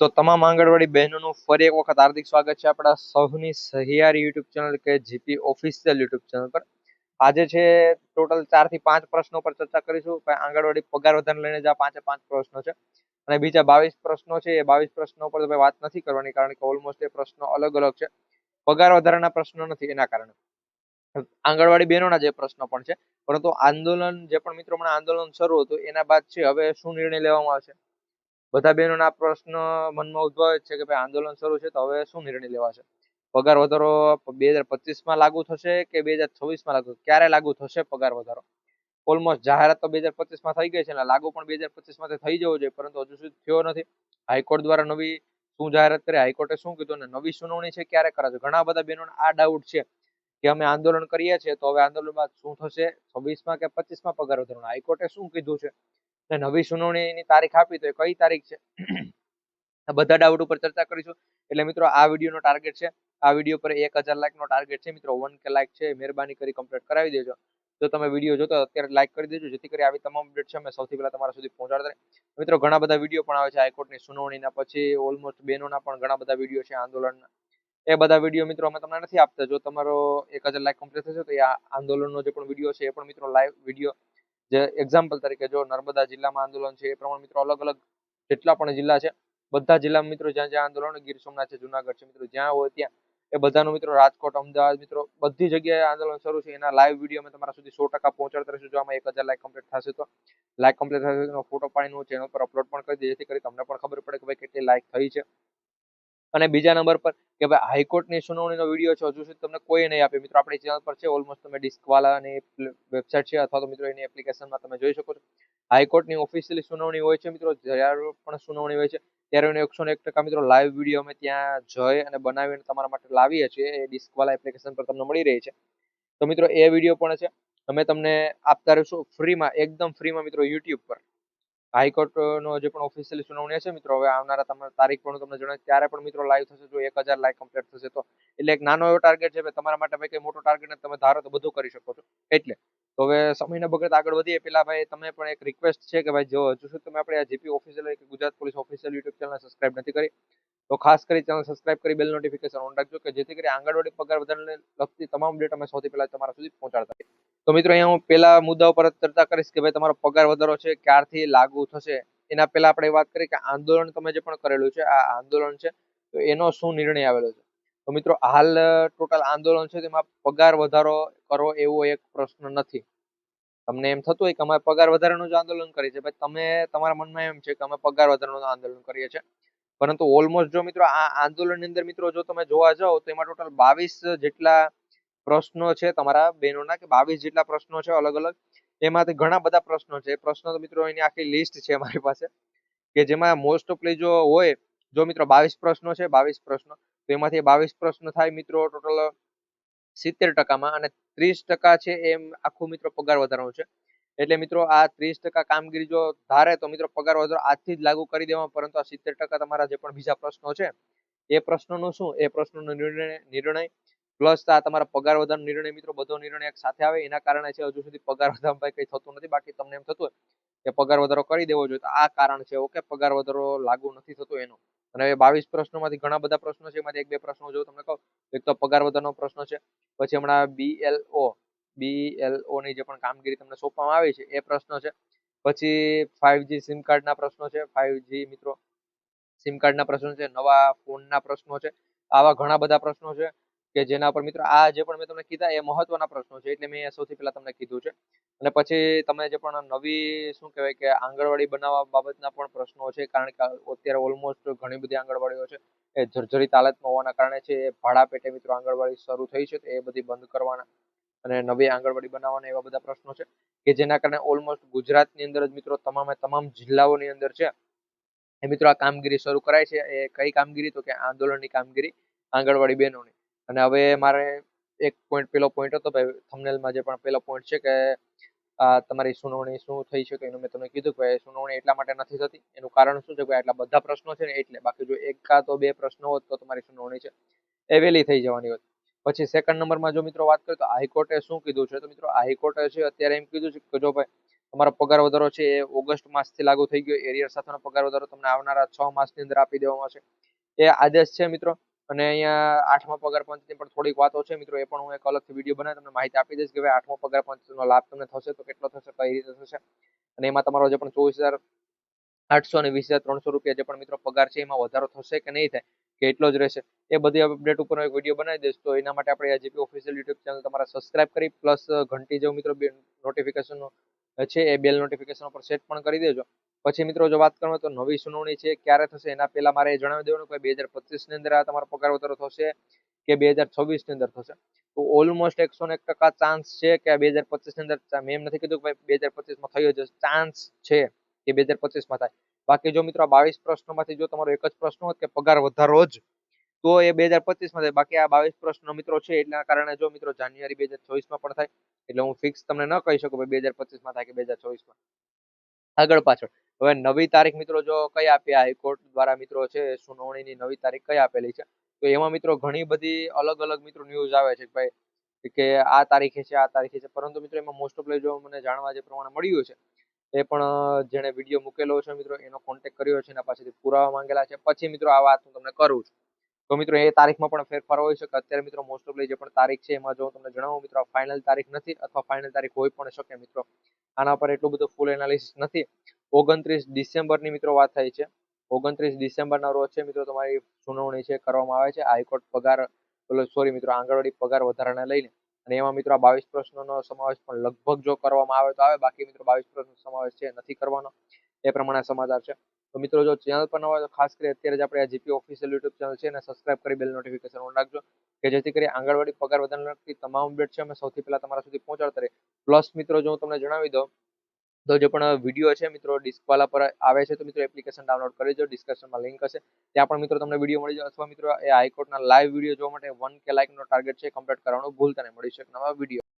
તો તમામ આંગણવાડી બહેનોનું ફરી એક વખત હાર્દિક સ્વાગત છે આપણા સૌની સહિયારી યુટ્યુબ ચેનલ કે G P official YouTube channel પર. આજે છે ટોટલ ચારથી પાંચ પ્રશ્નો પર ચર્ચા કરીશું. આંગણવાડી પગાર વધારને લઈને જ આ પાંચે પાંચ પ્રશ્નો છે. અને બીજા બાવીસ પ્રશ્નો છે, એ બાવીસ પ્રશ્નો પર તમે વાત નથી કરવાની કારણ કે ઓલમોસ્ટ એ પ્રશ્નો અલગ અલગ છે. પગાર વધારાના પ્રશ્નો નથી એના કારણે. આંગણવાડી બહેનોના જે પ્રશ્નો પણ છે, પરંતુ આંદોલન જે પણ મિત્રો આંદોલન શરૂ હતું, એના બાદ છે, હવે શું નિર્ણય લેવામાં આવશે? બધા બહેનોના પ્રશ્ન મનમાં ઉદ્ભવે છે કે ભાઈ આંદોલન શરૂ છે તો હવે શું નિર્ણય લેવાશે? પગાર વધારો બે હજાર પચીસમાં લાગુ થશે કે બે હજાર છવ્વીસમાં લાગુ ક્યારે લાગુ થશે પગાર વધારો? ઓલમોસ્ટ જાહેરાત તો બે હજાર પચીસમાં થઈ ગઈ છે લાગુ પણ બે હજાર પચીસમાંથી થઈ જવો જોઈએ, પરંતુ હજુ સુધી થયો નથી. હાઈકોર્ટ દ્વારા નવી શું જાહેરાત કરી, હાઈકોર્ટે શું કીધું અને નવી સુનાવણી છે ક્યારે કરાશે? ઘણા બધા બહેનોને આ ડાઉટ છે કે અમે આંદોલન કરીએ છીએ તો હવે આંદોલન બાદ શું થશે? છવ્વીસમાં કે પચીસમાં પગાર વધારો હાઈકોર્ટે શું કીધું છે? નવી સુનાવણીની તારીખ આપી તો એ કઈ તારીખ છે? બધા ડાઉટ ઉપર ચર્ચા કરીશું. એટલે મિત્રો, આ વિડીયોનો ટાર્ગેટ છે. આ વીડિયો પર એક હજાર લાઇકનો ટાર્ગેટ છે. મિત્રો વન કે લાઈક છે. મહેરબાની કરી કમ્પ્લીટ કરાવી દેજો. જો તમે વીડિયો જોતો અત્યારે લાઈક કરી દેજો. જેથી કરી આવી તમામ અપડેટ છે અમે સૌથી પહેલા તમારા સુધી પહોંચાડતા મિત્રો, ઘણા બધા વીડિયો પણ આવે છે. હાઈકોર્ટની સુનાવણીના પછી ઓલમોસ્ટ બેનોના પણ ઘણા બધા વીડિયો છે આંદોલનના. એ બધા વીડિયો મિત્રો અમે તમને નથી આપતા. જો તમારો એક હજાર લાઈક કમ્પ્લીટ થશે તો એ આંદોલનનો જે પણ વીડિયો છે એ પણ મિત્રો લાઈવ વીડિયો જે એક્ઝામ્પલ તરીકે જો નર્મદા જિલ્લામાં આંદોલન છે, એ પ્રમાણે મિત્રો અલગ અલગ જેટલા પણ જિલ્લા છે, બધા જિલ્લામાં મિત્રો જ્યાં જ્યાં આંદોલન ગીર સોમનાથ છે, જુનાગઢ છે, મિત્રો જ્યાં હોય ત્યાં, એ બધાનું મિત્રો રાજકોટ, અમદાવાદ, મિત્રો બધી જગ્યાએ આંદોલન શરૂ છે. એના લાઈવ વીડિયો અમે તમારા સુધી સો ટકા પહોંચાડતા રહીશું. જો આમાં એક હજાર લાઈક કમ્પ્લીટ થશે તો લાઈક કમ્પ્લીટ થશે તો ફોટો પાડીને હું ચેનલ પર અપલોડ પણ કરી દઈએ જેથી કરી તમને પણ ખબર પડે કે ભાઈ કેટલી લાઈક થઈ છે. અને બીજા નંબર પર કે ભાઈ હાઈકોર્ટની સુનાવણીનો વીડિયો છે, હજુ સુધી તમને કોઈ નહીં આપે મિત્રો, આપણી ચેનલ પર છે ઓલમોસ્ટ તમે ડિસ્કવાલાની વેબસાઇટ છે, અથવા તો મિત્રો એની એપ્લિકેશનમાં તમે જોઈ શકો છો. હાઈકોર્ટની ઓફિશિયલી સુનાવણી હોય છે, મિત્રો, જ્યારે પણ સુનાવણી હોય છે, ત્યારે એનો એકસો એક ટકા મિત્રો લાઈવ વીડિયો અમે ત્યાં જઈ અને બનાવીને તમારા માટે લાવીએ છીએ. એ ડિસ્કવાલા એપ્લિકેશન પર તમને મળી રહી છે. તો મિત્રો, એ વીડિયો પણ છે. અમે તમને આપતા રહીશું ફ્રીમાં, એકદમ ફ્રીમાં મિત્રો, યુટ્યુબ પર. હાઈકોર્ટનો જે પણ ઓફિશિયલી સુનાવણી છે મિત્રો, હવે આવનારા તમને તારીખ પણ તમને જણાવીશ, ત્યારે પણ મિત્રો લાઈવ થશે, જો એક હજાર લાઈક કમ્પ્લીટ થશે તો. એટલે એક નાનો એવો ટાર્ગેટ છે તમારા માટે ભાઈ કઈ મોટો ટાર્ગેટ તમે ધારો તો બધું કરી શકો છો. એટલે, તો હવે સમયના બગડ આગળ વધીએ. પેલા ભાઈ, તમે પણ એક રિક્વેસ્ટ છે કે ભાઈ, જો હજુ સુધી તમે આપણે આ G P official Gujarat police official YouTube channel subscribe નથી કરી તો ખાસ કરી ચેનલ સબસ્ક્રાઇબ કરી બેલ નોટિફિકેશન ઓન રાખજો કે જેથી કરી આંગણવાડી પગાર વધારાને લગતી તમામ અપડેટ અમે સૌથી પહેલા તમારા સુધી પહોંચાડતા તો મિત્રો અહીંયા હું પહેલા મુદ્દા ઉપર ચર્ચા કરીશ કે ભાઈ તમારો પગાર વધારો છે, ક્યારથી લાગુ થશે? એના પહેલા આપણે વાત કરીએ કે આંદોલન તમે જે પણ કરેલું છે, આ આંદોલન છે, તો એનો શું નિર્ણય આવેલો છે? તો મિત્રો હાલ ટોટલ આંદોલન છે, તેમાં પગાર વધારો કરો એવો એક પ્રશ્ન નથી. તમને એમ થતું હોય કે અમે પગાર વધારાનું જ આંદોલન કરીએ છીએ, ભાઈ તમે તમારા મનમાં એમ છે કે અમે પગાર વધારાનું આંદોલન કરીએ છીએ. પરંતુ ઓલમોસ્ટ જો મિત્રો આ આંદોલનની અંદર મિત્રો જો તમે જોવા જાઓ તો એમાં ટોટલ બાવીસ જેટલા પ્રશ્નો છે તમારા બહેનોના કે બાવીસ જેટલા પ્રશ્નો છે અલગ અલગ. એમાંથી ઘણા બધા પ્રશ્નો છે. પ્રશ્નો તો મિત્રો એની આખી લિસ્ટ છે અમારી પાસે. કે જેમાં મોસ્ટ ઓફલી જો હોય, જો મિત્રો બાવીસ પ્રશ્નો છે, બાવીસ પ્રશ્નો, તો એમાંથી બાવીસ પ્રશ્નો થાય મિત્રો ટોટલ સિત્તેર ટકામાં અને ત્રીસ ટકા છે એમ આખું મિત્રો પગાર વધારવાનું છે. એટલે મિત્રો આ ત્રીસ ટકા કામગીરી જો ધારે તો મિત્રો પગાર વધારો આજથી જ લાગુ કરી દેવા પરંતુ આ સિત્તેર ટકા તમારા જે પણ બીજા પ્રશ્નો છે, એ પ્રશ્નોનું શું? એ પ્રશ્નોનો નિર્ણય નિર્ણય. પ્લસ આ તમારા પગાર વધારનો નિર્ણય મિત્રો બધો નિર્ણય એક સાથે આવે, એના કારણે છે હજુ સુધી પગાર વધારવામાં કંઈ થતું નથી. બાકી તમને એમ થતું કે પગાર વધારો કરી દેવો જોઈએ, તો આ કારણ છે ઓકે, પગાર વધારો લાગુ નથી થતો એનો. અને હવે બાવીસ પ્રશ્નોમાંથી ઘણા બધા પ્રશ્નો છે, એમાંથી એક બે પ્રશ્નો જો તમને કહું, એક તો પગાર વધારનો પ્રશ્ન છે, પછી હમણાં બીએલઓ બીએલઓ ની જે પણ કામગીરી તમને સોંપવામાં આવી છે, એ પ્રશ્ન છે. પછી ફાઈવ જી સિમ કાર્ડના પ્રશ્નો છે ફાઈવ જી મિત્રો. સિમ કાર્ડના પ્રશ્નો છે, નવા ફોનના પ્રશ્નો છે, આવા ઘણા બધા પ્રશ્નો છે કે જેના પર મિત્રો આ જે પણ મેં તમને કીધા એ મહત્વના પ્રશ્નો છે, એટલે મેં સૌથી પહેલા તમને કીધું છે. અને પછી તમે જે પણ નવી શું કહેવાય કે આંગણવાડી બનાવવા બાબતના પણ પ્રશ્નો છે, કારણ કે અત્યારે ઓલમોસ્ટ ઘણી બધી આંગણવાડીઓ છે, એ જર્જરિત હાલતમાં હોવાના કારણે છે, એ ભાડા પેટે મિત્રો આંગણવાડી શરૂ થઈ છે એ બધી બંધ કરવાના. અને નવી આંગણવાડી બનાવવાના એવા બધા પ્રશ્નો છે કે જેના કારણે ઓલમોસ્ટ ગુજરાતની અંદર જ મિત્રો તમામે તમામ જિલ્લાઓની અંદર છે એ મિત્રો આ કામગીરી શરૂ કરાય છે. એ કઈ કામગીરી? તો કે આંદોલનની કામગીરી આંગણવાડી બહેનોની. અને હવે મારે એક પોઈન્ટ પેલો પોઈન્ટ હતો ભાઈ થંબનેલમાં જે પણ પેલો પોઈન્ટ છે કે આ તમારી સુનાવણી શું થઈ શકે એનું મેં તમને કીધું કે સુનાવણી એટલા માટે નથી થતી. એનું કારણ શું છે કે આટલા બધા પ્રશ્નો છે ને એટલે બાકી જો એક કા તો બે પ્રશ્નો હોત તો તમારી સુનાવણી છે એ વહેલી થઈ જવાની હોત. પછી સેકન્ડ નંબરમાં જો મિત્રો વાત કરીએ તો હાઈકોર્ટે શું કીધું છે? તો મિત્રો હાઈકોર્ટે છે, અત્યારે એમ કીધું છે કે જો ભાઈ તમારો પગાર વધારો છે એ ઓગસ્ટ માસથી લાગુ થઈ ગયો એરિયર સાથેનો પગાર વધારો તમને આવનારા છ માસની અંદર આપી દેવામાં આવશે. એ આદેશ છે મિત્રો, અને અહીંયા આઠમા પગાર પંચની પણ થોડીક વાતો છે. મિત્રો, એ પણ હું એક અલગથી વીડિયો બનાવી તમને માહિતી આપી દઈશ કે ભાઈ આઠમો પગાર પંચનો લાભ તમને થશે તો કેટલો થશે, કઈ રીતે થશે? અને એમાં તમારો જે પણ ચોવીસ હજાર આઠસો અને વીસ હજાર ત્રણસો રૂપિયા જે પણ મિત્રો પગાર છે એમાં વધારો થશે કે નહીં થાય કે એટલો જ રહેશે. એ બધી અપડેટ ઉપર એક વીડિયો બનાવી દઈશ. તો એના માટે આપણે G P official YouTube channel તમારે સબસ્ક્રાઇબ કરી પ્લસ ઘંટી જેવું મિત્રો નોટિફિકેશન છે એ બેલ નોટિફિકેશન ઉપર સેટ પણ કરી દેજો. પછી મિત્રો જો વાત કરવામાં તો નવી સુનાવણી છે, ક્યારે થશે એના પહેલા મારે એ જણાવી દેવાનું કે બે હજાર પચીસની અંદર આ તમારો પગાર વધારો થશે કે બે હજાર છવ્વીસની અંદર થશે. તો ઓલમોસ્ટ એકસો એક ટકા ચાન્સ છે કે બે હજાર પચીસની અંદર, મેં એમ નથી કીધું કે ભાઈ બે હજાર પચીસમાં થયો જ ચાન્સ છે કે બે હજાર પચીસમાં થાય. બાકી જો મિત્રો આ બાવીસ પ્રશ્નોમાંથી જો તમારો એક જ પ્રશ્ન હોત કે પગાર વધારો જ, તો એ બે હજાર પચીસમાં થાય. બાકી આ બાવીસ પ્રશ્નો મિત્રો છે, એટલા કારણે જો મિત્રો જાન્યુઆરી બે હજાર ચોવીસમાં પણ થાય. એટલે હું ફિક્સ તમને ન કહી શકું બે હજાર પચીસમાં થાય કે બે હજાર ચોવીસમાં આગળ પાછળ. હવે નવી તારીખ મિત્રો જો કઈ આપી હાઈકોર્ટ દ્વારા મિત્રો છે, સુનાવણીની નવી તારીખ કઈ આપેલી છે? તો એમાં મિત્રો ઘણી બધી અલગ અલગ મિત્રો ન્યૂઝ આવે છે ભાઈ કે આ તારીખે છે, આ તારીખે છે. પરંતુ મિત્રો એમાં મોસ્ટ ઓફ જો મને જાણવા જે પ્રમાણે મળ્યું છે એ પણ જેને વીડિયો મુકેલો છે મિત્રો, એનો કોન્ટેક્ટ કર્યો છે એના પાસેથી પુરાવા માંગેલા છે. પછી મિત્રો આ વાત હું તમને કરું છું. તો મિત્રો એ તારીખમાં પણ ફેરફાર હોઈ શકે. અત્યારે મિત્રો મોસ્ટ ઓફલી જે પણ તારીખ છે, એમાં જો હું તમને જણાવું, મિત્રો ફાઇનલ તારીખ નથી અથવા ફાઇનલ તારીખ હોઈ પણ શકે મિત્રો. આના પર એટલું બધું ફૂલ એનાલિસિસ નથી. ઓગણત્રીસ ડિસેમ્બરની મિત્રો વાત થઈ છે. ઓગણત્રીસ ડિસેમ્બરના રોજ છે મિત્રો તમારી સુનાવણી છે, કરવામાં આવે છે. હાઈકોર્ટ પગાર સોરી મિત્રો, આંગણવાડી પગાર વધારાને લઈને અને એમાં મિત્રો આ બાવીસ પ્રશ્નોનો સમાવેશ પણ લગભગ જો કરવામાં આવે તો આવે. બાકી મિત્રો બાવીસ પ્રશ્નો સમાવેશ છે, નથી કરવાનો. એ પ્રમાણે સમાચાર છે. તો મિત્રો જો ચેનલ પર ન હોય તો ખાસ કરી અત્યારે જ આપણે આ જીપી ઓફિશિયલ યુટ્યુબ ચેનલ છે એને સબસ્ક્રાઇબ કરી બેલ નોટિફિકેશન ઓન રાખજો. કે જેથી કરી આંગણવાડી પગાર વધારાને લગતી તમામ અપડેટ છે. અમે સૌથી પહેલા તમારા સુધી પહોંચાડતા રહીએ. પ્લસ મિત્રો જો હું તમને જણાવી દઉં તો જે પણ વીડિયો છે મિત્રો ડિસ્કવાલા પર આવે છે તો મિત્રો એપ્લિકેશન ડાઉનલોડ કરી દો ડિસ્ક્રિપ્શનમાં લિંક હશે. ત્યાં પણ મિત્રો તમને વીડિયો મળી જાય અથવા મિત્રો એ હાઈકોર્ટના લાઈવ વીડિયો જોવા માટે વન કે લાઇકનો ટાર્ગેટ છે. કમ્પ્લીટ કરવાનો ભૂલતા નહીં. મળી શકે નવા વીડિયો